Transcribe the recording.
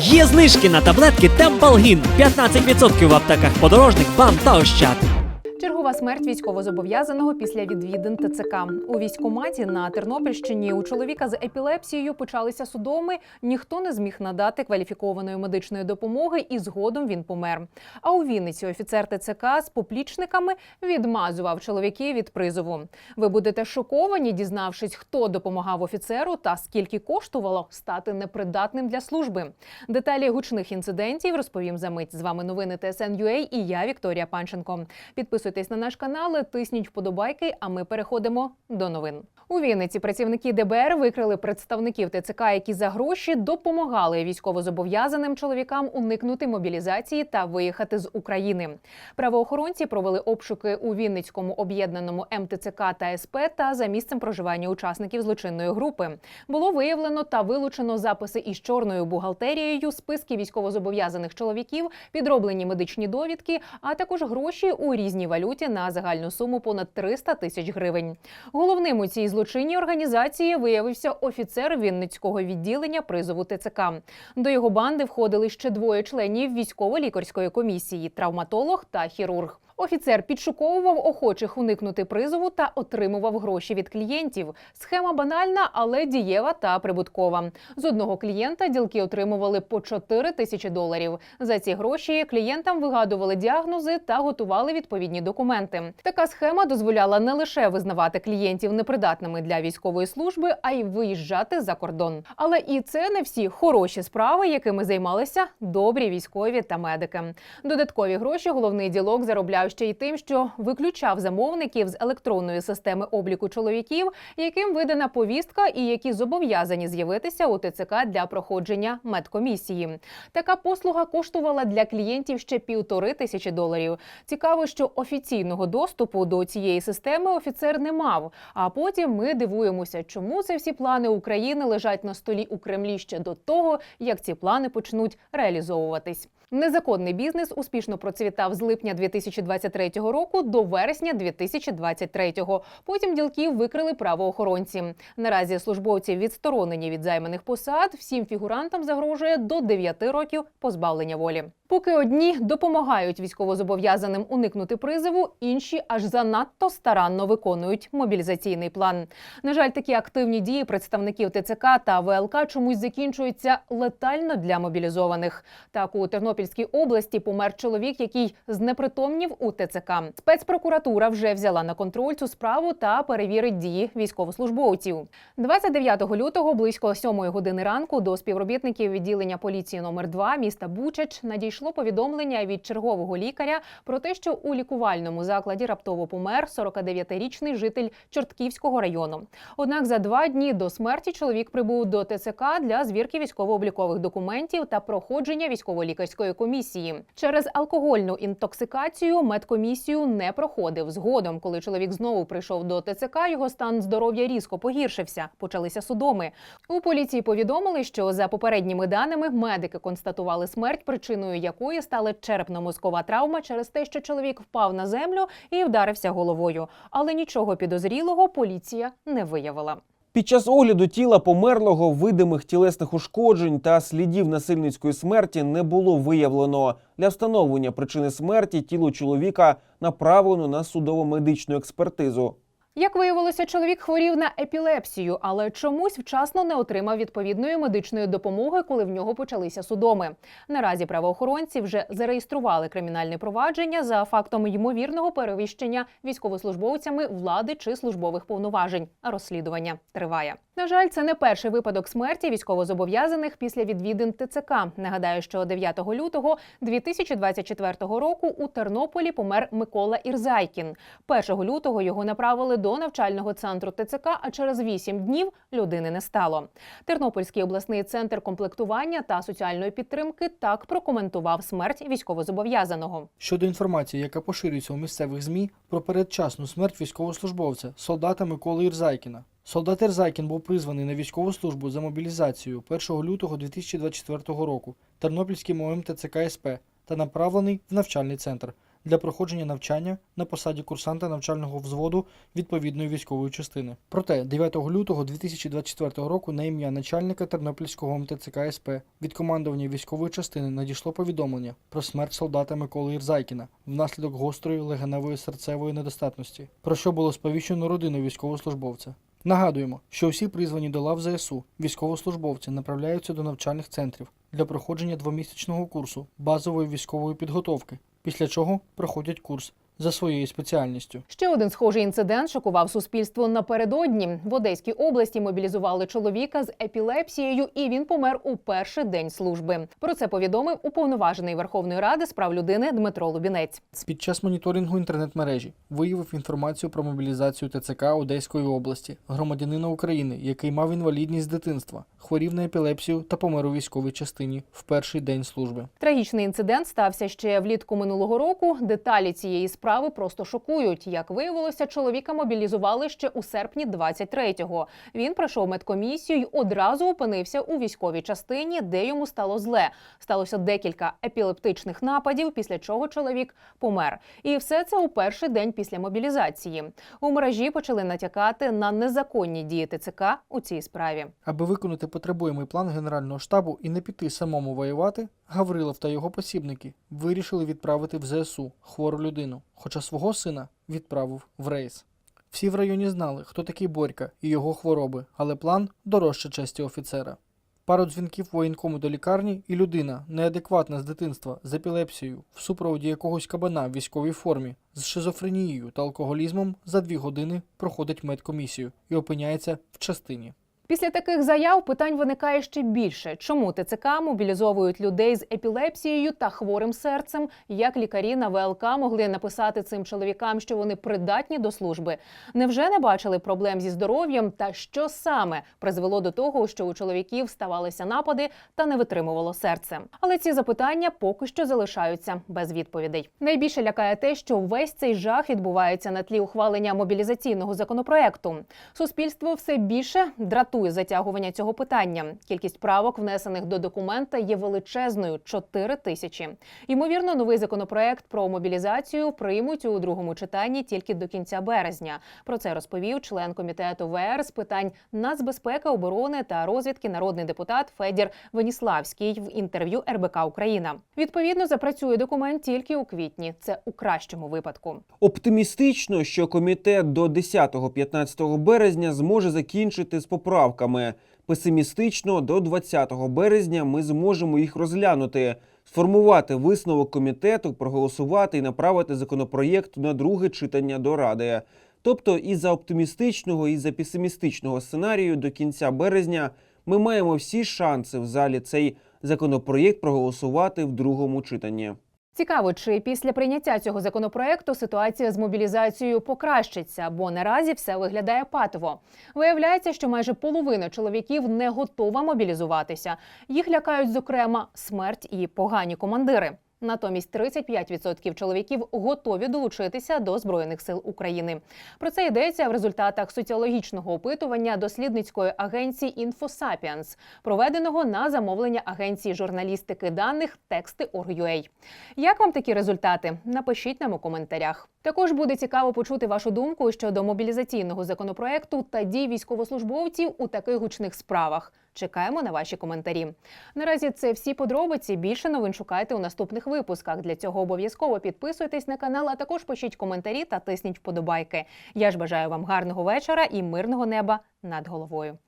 Є знижки на таблетки Темпалгін 15% в аптеках подорожник, бам та ощад. Чергова смерть військовозобов'язаного після відвідин ТЦК у військкоматі на Тернопільщині у чоловіка з епілепсією почалися судоми. Ніхто не зміг надати кваліфікованої медичної допомоги, і згодом він помер. А у Вінниці офіцер ТЦК з поплічниками відмазував чоловіків від призову. Ви будете шоковані, дізнавшись, хто допомагав офіцеру та скільки коштувало стати непридатним для служби. Деталі гучних інцидентів розповім за мить. З вами новини ТСН.UA і я Вікторія Панченко. Підписуйтесь на наш канал, тисніть вподобайки. А ми переходимо до новин. У Вінниці працівники ДБР викрили представників ТЦК, які за гроші допомагали військовозобов'язаним чоловікам уникнути мобілізації та виїхати з України. Правоохоронці провели обшуки у Вінницькому об'єднаному МТЦК та СП та за місцем проживання учасників злочинної групи. Було виявлено та вилучено записи із чорною бухгалтерією, списки військовозобов'язаних чоловіків, підроблені медичні довідки, а також гроші у різній валюті на загальну суму понад 300 тисяч гривень. Головним у цій злочинній організації виявився офіцер Вінницького відділення призову ТЦК. До його банди входили ще двоє членів військово-лікарської комісії травматолог та хірург. Офіцер підшуковував охочих уникнути призову та отримував гроші від клієнтів. Схема банальна, але дієва та прибуткова. З одного клієнта ділки отримували по 4 тисячі доларів. За ці гроші клієнтам вигадували діагнози та готували відповідні документи. Така схема дозволяла не лише визнавати клієнтів непридатними для військової служби, а й виїжджати за кордон. Але і це не всі хороші справи, якими займалися добрі військові та медики. Додаткові гроші головний ділок заробляв ще й тим, що виключав замовників з електронної системи обліку чоловіків, яким видана повістка і які зобов'язані з'явитися у ТЦК для проходження медкомісії. Така послуга коштувала для клієнтів ще півтори тисячі доларів. Цікаво, що офіційного доступу до цієї системи офіцер не мав. А потім ми дивуємося, чому це всі плани України лежать на столі у Кремлі ще до того, як ці плани почнуть реалізовуватись. Незаконний бізнес успішно процвітав з липня 2023 року до вересня 2023. Потім ділків викрили правоохоронці. Наразі службовці відсторонені від займаних посад. Всім фігурантам загрожує до 9 років позбавлення волі. Поки одні допомагають військовозобов'язаним уникнути призову, інші аж занадто старанно виконують мобілізаційний план. На жаль, такі активні дії представників ТЦК та ВЛК чомусь закінчуються летально для мобілізованих. Так у Тернопільській області помер чоловік, який знепритомнів у ТЦК. Спецпрокуратура вже взяла на контроль цю справу та перевірить дії військовослужбовців. 29 лютого близько 7 години ранку до співробітників відділення поліції номер 2 міста Бучач надійшло повідомлення від чергового лікаря про те, що у лікувальному закладі раптово помер 49-річний житель Чортківського району. Однак за два дні до смерті чоловік прибув до ТЦК для звірки військово-облікових документів та проходження військово-лікарської комісії. Через алкогольну інтоксикацію медкомісію не проходив. Згодом, коли чоловік знову прийшов до ТЦК, його стан здоров'я різко погіршився. Почалися судоми. У поліції повідомили, що за попередніми даними медики констатували смерть, причиною якої стала черепно-мозкова травма через те, що чоловік впав на землю і вдарився головою. Але нічого підозрілого поліція не виявила. Під час огляду тіла померлого видимих тілесних ушкоджень та слідів насильницької смерті не було виявлено. Для встановлення причини смерті тіло чоловіка направлено на судово-медичну експертизу. Як виявилося, чоловік хворів на епілепсію, але чомусь вчасно не отримав відповідної медичної допомоги, коли в нього почалися судоми. Наразі правоохоронці вже зареєстрували кримінальне провадження за фактом ймовірного перевищення військовослужбовцями влади чи службових повноважень. А розслідування триває. На жаль, це не перший випадок смерті військовозобов'язаних після відвідин ТЦК. Нагадаю, що 9 лютого 2024 року у Тернополі помер Микола Ірзайкін. 1 лютого його направили до навчального центру ТЦК, а через 8 днів людини не стало. Тернопільський обласний центр комплектування та соціальної підтримки так прокоментував смерть військовозобов'язаного. Щодо інформації, яка поширюється у місцевих ЗМІ про передчасну смерть військовослужбовця, солдата Миколи Ірзайкіна. Солдат Ірзайкін був призваний на військову службу за мобілізацією 1 лютого 2024 року Тернопільським ОМ ТЦК СП та направлений в навчальний центр. Для проходження навчання на посаді курсанта навчального взводу відповідної військової частини. Проте 9 лютого 2024 року на ім'я начальника Тернопільського МТЦК СП від командування військової частини надійшло повідомлення про смерть солдата Миколи Ірзайкіна внаслідок гострої легеневої серцевої недостатності, про що було сповіщено родину військовослужбовця. Нагадуємо, що усі призвані до лав ЗСУ військовослужбовці направляються до навчальних центрів для проходження двомісячного курсу базової військової підготовки, після чого проходять курс за своєю спеціальністю. Ще один схожий інцидент шокував суспільство напередодні. В Одеській області мобілізували чоловіка з епілепсією, і він помер у перший день служби. Про це повідомив уповноважений Верховної Ради з прав людини Дмитро Лубінець. Під час моніторингу інтернет-мережі виявив інформацію про мобілізацію ТЦК Одеської області, громадянина України, який мав інвалідність з дитинства, хворів на епілепсію та помер у військовій частині в перший день служби. Трагічний інцидент стався ще влітку минулого року. Деталі цієї справи просто шокують. Як виявилося, чоловіка мобілізували ще у серпні 23-го. Він пройшов медкомісію й одразу опинився у військовій частині, де йому стало зле. Сталося декілька епілептичних нападів, після чого чоловік помер. І все це у перший день після мобілізації. У мережі почали натякати на незаконні дії ТЦК у цій справі. Аби виконати потребуємий план Генерального штабу і не піти самому воювати, Гаврилов та його посібники вирішили відправити в ЗСУ хвору людину, хоча свого сина відправив в рейс. Всі в районі знали, хто такий Борька і його хвороби, але план дорожче честі офіцера. Пару дзвінків воєнкому до лікарні, і людина, неадекватна з дитинства, з епілепсією, в супроводі якогось кабана в військовій формі, з шизофренією та алкоголізмом за дві години проходить медкомісію і опиняється в частині. Після таких заяв питань виникає ще більше. Чому ТЦК мобілізовують людей з епілепсією та хворим серцем? Як лікарі на ВЛК могли написати цим чоловікам, що вони придатні до служби? Невже не бачили проблем зі здоров'ям? Та що саме призвело до того, що у чоловіків ставалися напади та не витримувало серце? Але ці запитання поки що залишаються без відповідей. Найбільше лякає те, що весь цей жах відбувається на тлі ухвалення мобілізаційного законопроекту. Суспільство все більше дратує затягування цього питання. Кількість правок, внесених до документа, є величезною 4 тисячі. Ймовірно, новий законопроект про мобілізацію приймуть у другому читанні тільки до кінця березня. Про це розповів член комітету ВР з питань нацбезпеки, оборони та розвідки народний депутат Федір Веніславський в інтерв'ю РБК Україна. Відповідно, запрацює документ тільки у квітні. Це у кращому випадку. Оптимістично, що комітет до 10-15 березня зможе закінчити з поправками. Песимістично, до 20 березня ми зможемо їх розглянути, сформувати висновок комітету, проголосувати і направити законопроєкт на друге читання до ради. Тобто, і за оптимістичного, і за песимістичного сценарію до кінця березня ми маємо всі шанси в залі цей законопроєкт проголосувати в другому читанні. Цікаво, чи після прийняття цього законопроекту ситуація з мобілізацією покращиться, бо наразі все виглядає патово. Виявляється, що майже половина чоловіків не готова мобілізуватися. Їх лякають, зокрема, смерть і погані командири. Натомість 35% чоловіків готові долучитися до збройних сил України. Про це йдеться в результатах соціологічного опитування дослідницької агенції «Інфосапіанс», проведеного на замовлення агенції журналістики даних Тексти.org.ua. Як вам такі результати? Напишіть нам у коментарях. Також буде цікаво почути вашу думку щодо мобілізаційного законопроекту та дій військовослужбовців у таких гучних справах. Чекаємо на ваші коментарі. Наразі це всі подробиці. Більше новин шукайте у наступних випусках. Для цього обов'язково підписуйтесь на канал, а також пишіть коментарі та тисніть вподобайки. Я ж бажаю вам гарного вечора і мирного неба над головою.